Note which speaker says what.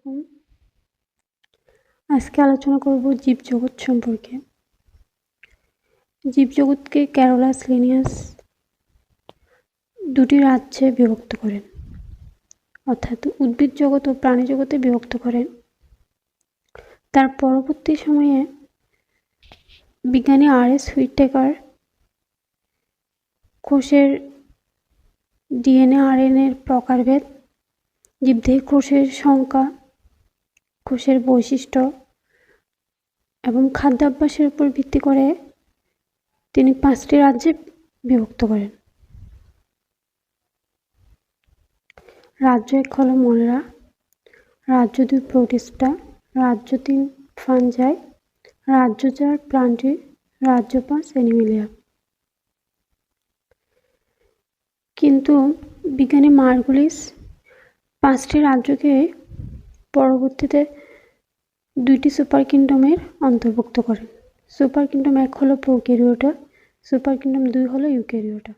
Speaker 1: আলাইকুম আজকে আলোচনা করব জীবজগৎ সম্পর্কে। জীবজগৎকে ক্যারোলাস লিনিয়াস দুটি রাজ্যে বিভক্ত করেন। অর্থাৎ উদ্ভিদ জগৎ ও প্রাণী জগতে বিভক্ত করেন। তার পরবর্তী সময়ে বিজ্ঞানী আর এস হুইটেকার কোষের ডিএনএ আরএনএর প্রকারভেদ, জীবদেহে কোষের সংখ্যা কোষের বৈশিষ্ট্য এবং খাদ্যাভ্যাসের উপর ভিত্তি করে তিনি পাঁচটি রাজ্যে বিভক্ত করেন। রাজ্য এক হল মনেরা রাজ্য দুই প্রোটিস্টা, রাজ্য তিন ফানজাই রাজ্য চার প্লান্টি, রাজ্য পাঁচ অ্যানিমেলিয়া। কিন্তু বিজ্ঞানী মার্গুলিস পাঁচটি রাজ্যকে পরবর্তীতে দুইটি সুপার কিংডমের অন্তর্ভুক্ত করেন। সুপার কিংডম এক হলো প্রোক্যারিওটা, সুপার কিংডম দুই হলো ইউক্যারিওটা।